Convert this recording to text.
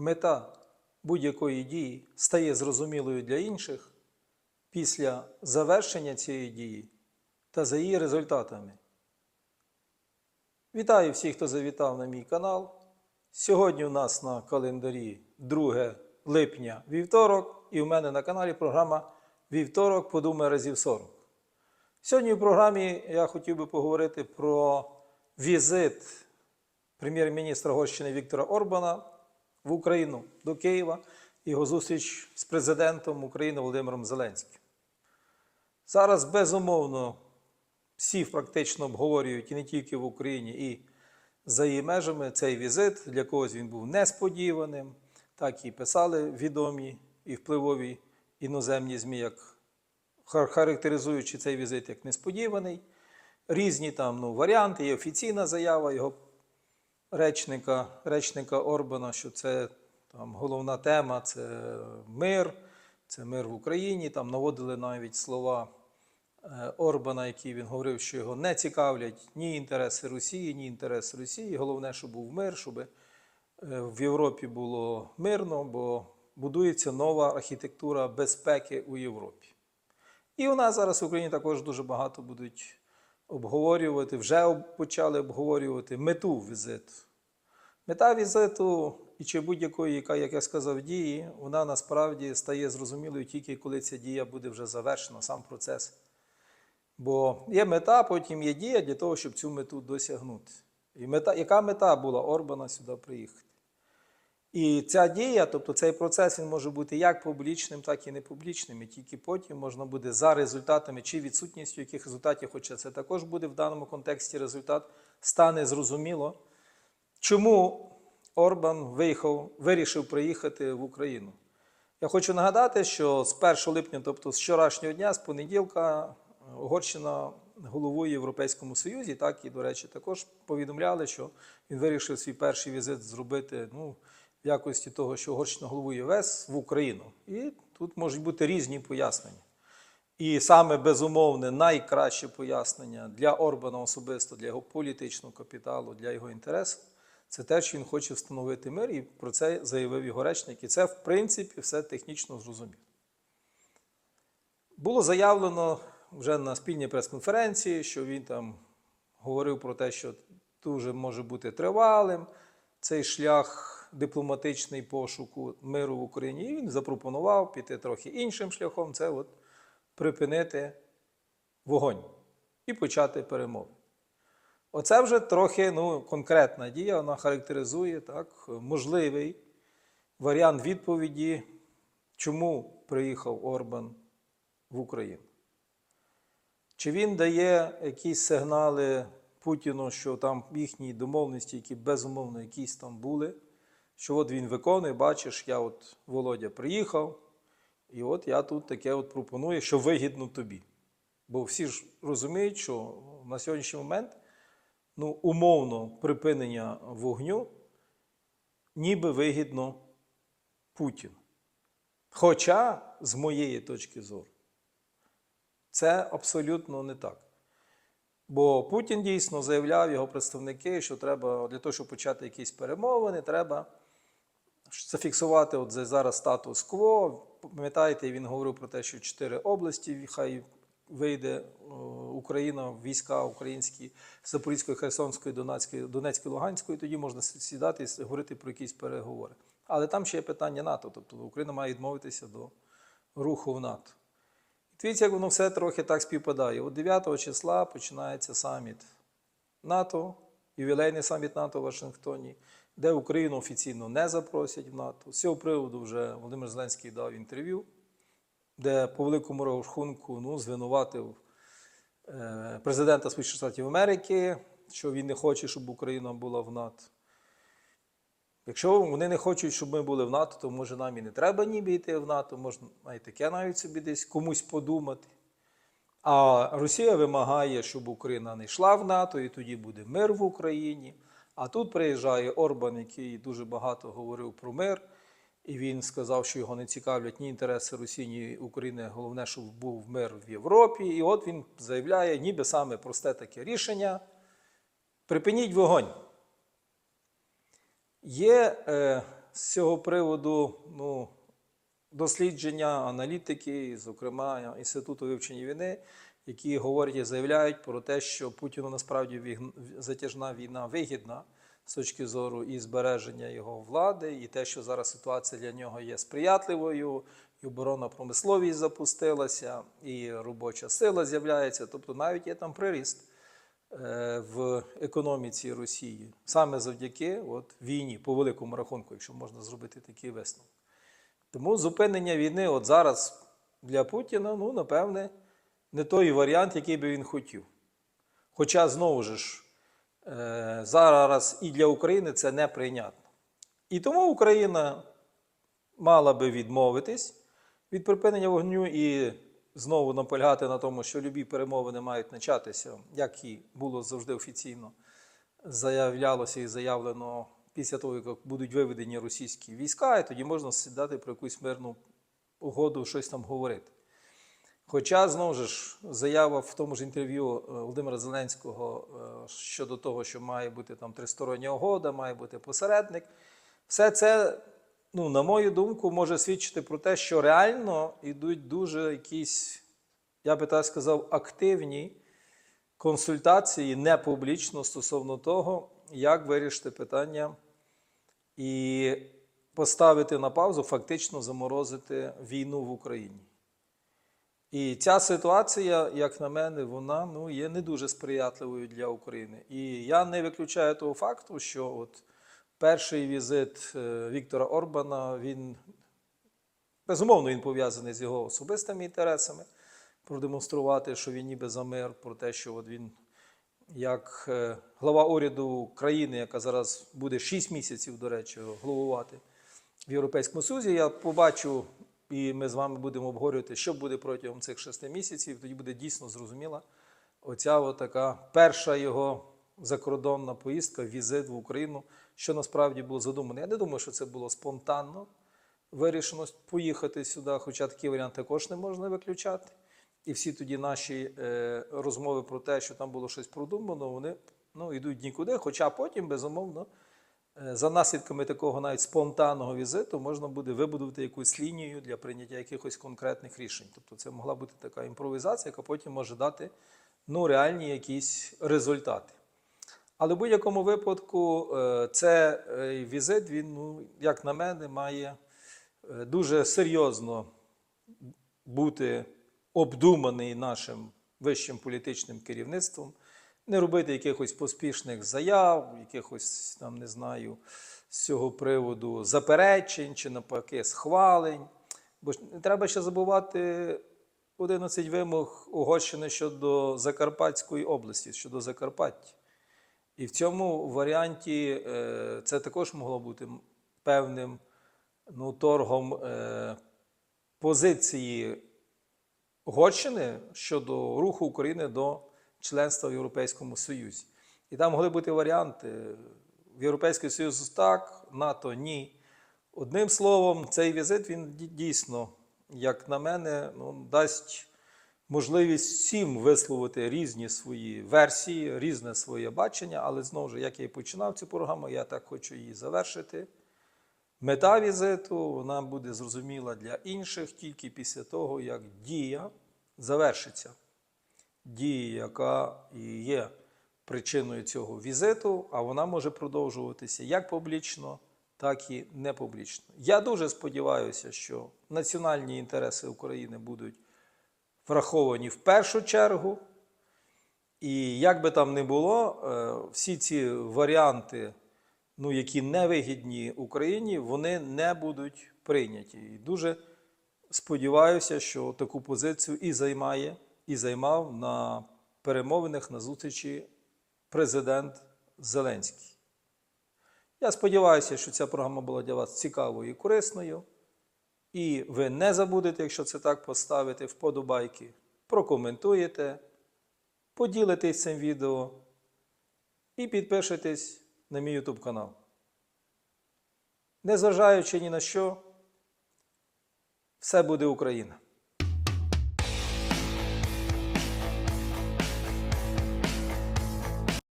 мета будь-якої дії стає зрозумілою для інших після завершення цієї дії та за її результатами. Вітаю всіх, хто завітав на мій канал. Сьогодні у нас на календарі 2 липня вівторок, і у мене на каналі програма Вівторок подумай разів 40. Сьогодні в програмі я хотів би поговорити про візит прем'єр-міністра Угорщини Віктора Орбана в Україну до Києва його зустріч з президентом України Володимиром Зеленським. Зараз, безумовно, всі практично обговорюють і не тільки в Україні, і за її межами цей візит. Для когось він був несподіваним, так і писали відомі і впливові іноземні ЗМІ, як характеризуючи цей візит як несподіваний. Різні там ну, варіанти, є офіційна заява його речника, речника Орбана, що це там, головна тема це мир, це мир в Україні. Там наводили навіть слова е, Орбана, які він говорив, що його не цікавлять ні інтереси Росії, ні інтереси Росії. Головне, щоб був мир, щоб е, в Європі було мирно, бо будується нова архітектура безпеки у Європі. І у нас зараз в Україні також дуже багато будуть обговорювати, вже почали обговорювати мету візиту. Мета візиту і чи будь-якої, яка, як я сказав, дії, вона насправді стає зрозумілою тільки коли ця дія буде вже завершена, сам процес. Бо є мета, потім є дія для того, щоб цю мету досягнути. І мета, яка мета була Орбана сюди приїхати? І ця дія, тобто цей процес, він може бути як публічним, так і непублічним. І тільки потім можна буде за результатами чи відсутністю яких результатів, хоча це також буде в даному контексті результат, стане зрозуміло, чому Орбан виїхав, вирішив приїхати в Україну. Я хочу нагадати, що з 1 липня, тобто з вчорашнього дня, з понеділка, Угорщина головує Європейському Союзі, так і, до речі, також повідомляли, що він вирішив свій перший візит зробити ну, якості того, що Угорщина головує ВЕС в Україну. І тут можуть бути різні пояснення. І саме безумовне найкраще пояснення для Орбана особисто, для його політичного капіталу, для його інтересу, це те, що він хоче встановити мир, і про це заявив його речник. І це, в принципі, все технічно зрозуміло. Було заявлено вже на спільній прес-конференції, що він там говорив про те, що дуже може бути тривалим цей шлях дипломатичний пошуку миру в Україні. І він запропонував піти трохи іншим шляхом це от припинити вогонь і почати перемови. Оце вже трохи ну, конкретна дія, вона характеризує так, можливий варіант відповіді, чому приїхав Орбан в Україну. Чи він дає якісь сигнали Путіну, що там їхні домовленості, які безумовно якісь там були, що от він виконує, бачиш, я от Володя приїхав, і от я тут таке от пропоную, що вигідно тобі. Бо всі ж розуміють, що на сьогоднішній момент ну, умовно припинення вогню ніби вигідно Путіну. Хоча, з моєї точки зору, це абсолютно не так. Бо Путін дійсно заявляв його представники, що треба для того, щоб почати якісь перемовини, треба зафіксувати от зараз статус-кво. Пам'ятаєте, він говорив про те, що чотири області хай вийде Україна, війська українські Запорізької, Херсонської, Донецької, Донецької, Луганської, тоді можна сідати і говорити про якісь переговори. Але там ще є питання НАТО, тобто Україна має відмовитися до руху в НАТО. Дивіться, як воно все трохи так співпадає. От 9 числа починається саміт НАТО, ювілейний саміт НАТО в Вашингтоні, де Україну офіційно не запросять в НАТО. З цього приводу вже Володимир Зеленський дав інтерв'ю, де по великому рахунку ну, звинуватив е, президента Сполучених Штатів Америки, що він не хоче, щоб Україна була в НАТО. Якщо вони не хочуть, щоб ми були в НАТО, то може нам і не треба ніби йти в НАТО, можна навіть таке навіть собі десь комусь подумати. А Росія вимагає, щоб Україна не йшла в НАТО, і тоді буде мир в Україні. А тут приїжджає Орбан, який дуже багато говорив про мир, і він сказав, що його не цікавлять ні інтереси Росії, ні України. Головне, щоб був мир в Європі. І от він заявляє, ніби саме просте таке рішення: припиніть вогонь. Є е, з цього приводу ну, дослідження, аналітики, зокрема Інституту вивчення війни, які говорять і заявляють про те, що Путіну насправді затяжна війна вигідна з точки зору і збереження його влади, і те, що зараз ситуація для нього є сприятливою, і оборонна промисловість запустилася, і робоча сила з'являється. Тобто навіть є там приріст е, в економіці Росії саме завдяки от, війні, по великому рахунку, якщо можна зробити такий висновок. Тому зупинення війни от зараз для Путіна, ну, напевне, не той варіант, який би він хотів. Хоча, знову ж, е, зараз і для України це неприйнятно. І тому Україна мала би відмовитись від припинення вогню і знову наполягати на тому, що любі перемовини мають початися, як і було завжди офіційно заявлялося і заявлено після того, як будуть виведені російські війська, і тоді можна сідати про якусь мирну угоду, щось там говорити. Хоча, знову ж, заява в тому ж інтерв'ю е, Володимира Зеленського е, щодо того, що має бути там тристороння угода, має бути посередник, все це, ну, на мою думку, може свідчити про те, що реально йдуть дуже якісь, я би так сказав, активні консультації не публічно стосовно того, як вирішити питання і поставити на паузу, фактично заморозити війну в Україні. І ця ситуація, як на мене, вона ну, є не дуже сприятливою для України. І я не виключаю того факту, що от перший візит е, Віктора Орбана, він безумовно він пов'язаний з його особистими інтересами, продемонструвати, що він ніби за мир, про те, що от він як е, глава уряду країни, яка зараз буде 6 місяців, до речі, головувати в Європейському Союзі, я побачу, і ми з вами будемо обговорювати, що буде протягом цих 6 місяців. Тоді буде дійсно зрозуміла оця от така перша його закордонна поїздка, візит в Україну, що насправді було задумано. Я не думаю, що це було спонтанно вирішено поїхати сюди, хоча такий варіант також не можна виключати. І всі тоді наші е, розмови про те, що там було щось продумано, вони ну, йдуть нікуди. Хоча потім, безумовно, за наслідками такого навіть спонтанного візиту можна буде вибудувати якусь лінію для прийняття якихось конкретних рішень. Тобто це могла бути така імпровізація, яка потім може дати ну, реальні якісь результати. Але в будь-якому випадку е, це е, візит, він, ну, як на мене, має е, дуже серйозно бути обдуманий нашим вищим політичним керівництвом, не робити якихось поспішних заяв, якихось там, не знаю, з цього приводу заперечень чи навпаки схвалень. Бо ж не треба ще забувати 11 вимог Угорщини щодо Закарпатської області, щодо Закарпаття. І в цьому варіанті е, це також могло бути певним ну, торгом е, позиції Угорщини щодо руху України до членства в Європейському Союзі. І там могли бути варіанти: в Європейський Союз так, НАТО ні. Одним словом, цей візит він дійсно, як на мене, ну, дасть можливість всім висловити різні свої версії, різне своє бачення, але знову ж, як я і починав цю програму, я так хочу її завершити. Мета візиту вона буде зрозуміла для інших тільки після того, як дія завершиться. Дія, яка є причиною цього візиту, а вона може продовжуватися як публічно, так і не публічно. Я дуже сподіваюся, що національні інтереси України будуть враховані в першу чергу. І як би там не було, е, всі ці варіанти, ну, які не вигідні Україні, вони не будуть прийняті. І дуже сподіваюся, що таку позицію і займає, і займав на перемовинах на зустрічі президент Зеленський. Я сподіваюся, що ця програма була для вас цікавою і корисною. І ви не забудете, якщо це так поставити, вподобайки, прокоментуєте, поділитесь цим відео і підпишитесь на мій YouTube канал. Незважаючи ні на що, все буде Україна.